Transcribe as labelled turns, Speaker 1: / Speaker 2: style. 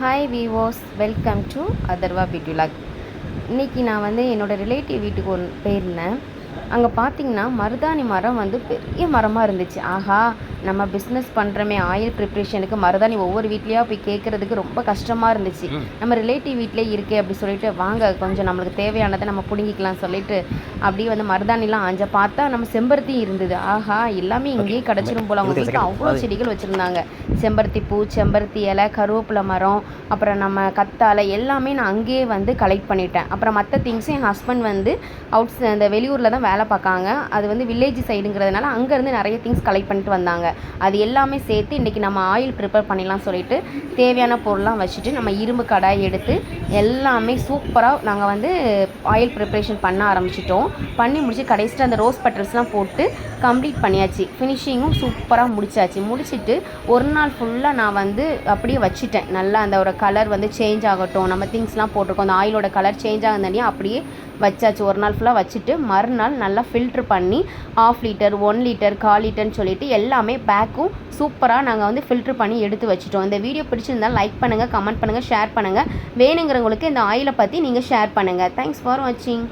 Speaker 1: Hi viewers welcome to Atharva beauty இன்றைக்கி நான் வந்து என்னோடய ரிலேட்டிவ் வீட்டுக்கு ஒன்று போயிருந்தேன். அங்கே பார்த்தீங்கன்னா மருதாணி மரம் வந்து பெரிய மரமாக இருந்துச்சு. ஆஹா நம்ம பிஸ்னஸ் பண்ணுறோமே ஆயில் ப்ரிப்ரேஷனுக்கு மருதாணி ஒவ்வொரு வீட்லேயா போய் கேட்குறதுக்கு ரொம்ப கஷ்டமாக இருந்துச்சு. நம்ம ரிலேட்டிவ் வீட்டிலே இருக்கே அப்படி சொல்லிட்டு வாங்க கொஞ்சம் நம்மளுக்கு தேவையானதை நம்ம பிடுங்கிக்கலாம் சொல்லிட்டு அப்படியே வந்து மருதாணிலாம் ஆஞ்ச பார்த்தா நம்ம செம்பருத்தி இருந்தது. ஆஹா எல்லாமே இங்கேயே கிடச்சிரும் போல. அவங்க வீட்டில் அவ்வளோ செடிகள் வச்சுருந்தாங்க. செம்பருத்தி பூ செம்பருத்தி இலை கருவேப்பிலை மரம் அப்புறம் நம்ம கத்தாழை எல்லாமே நான் அங்கேயே வந்து கலெக்ட் பண்ணிட்டேன். அப்புறம் மற்ற திங்ஸும் என் ஹஸ்பண்ட் வந்து அவுட்ஸ் அந்த வெளியூரில் தான் வேலை பார்க்காங்க. அது வந்து வில்லேஜ் சைடுங்கிறதுனால அங்கேருந்து நிறைய திங்ஸ் கலெக்ட் பண்ணிட்டு வந்தாங்க. அது எல்லாமே சேர்த்து இன்றைக்கி நம்ம ஆயில் ப்ரிப்பேர் பண்ணிடலாம் சொல்லிட்டு தேவையான பொருள்லாம் வச்சுட்டு நம்ம இரும்பு கடாய் எடுத்து எல்லாமே சூப்பராக நாங்கள் வந்து ஆயில் ப்ரிப்ரேஷன் பண்ண ஆரம்பிச்சிட்டோம். பண்ணி முடிச்சு கடைசியில் அந்த ரோஸ் பட்டர்ஸ்லாம் போட்டு கம்ப்ளீட் பண்ணியாச்சு. ஃபினிஷிங்கும் சூப்பராக முடிச்சாச்சு. முடிச்சிட்டு ஒரு நாள் ஃபுல்லாக நான் வந்து அப்படியே வச்சுட்டேன். நல்லா அந்த ஒரு கலர் வந்து சேஞ்ச் ஆகட்டும். நம்ம திங்ஸ்லாம் போட்டிருக்கோம். அந்த ஆயிலோட கலர் சேஞ்ச் ஆகுதுனே அப்படியே வச்சாச்சு. ஒரு நாள் ஃபுல்லாக வச்சுட்டு மறுநாள் நல்லா ஃபில்ட்ரு பண்ணி ஆஃப் லிட்டர் ஒன் லிட்டர் கால் லிட்டர்னு சொல்லிட்டு எல்லாமே பேக்கும் சூப்பராக நாங்கள் வந்து ஃபில்ட்ரு பண்ணி எடுத்து வச்சுட்டோம். இந்த வீடியோ பிடிச்சிருந்தால் லைக் பண்ணுங்கள் கமெண்ட் பண்ணுங்கள் ஷேர் பண்ணுங்கள் வேணுங்கிறவங்களுக்கு இந்த ஆயிலை பற்றி நீங்கள் ஷேர் பண்ணுங்கள் தேங்க்ஸ் ஃபார் வாட்சிங்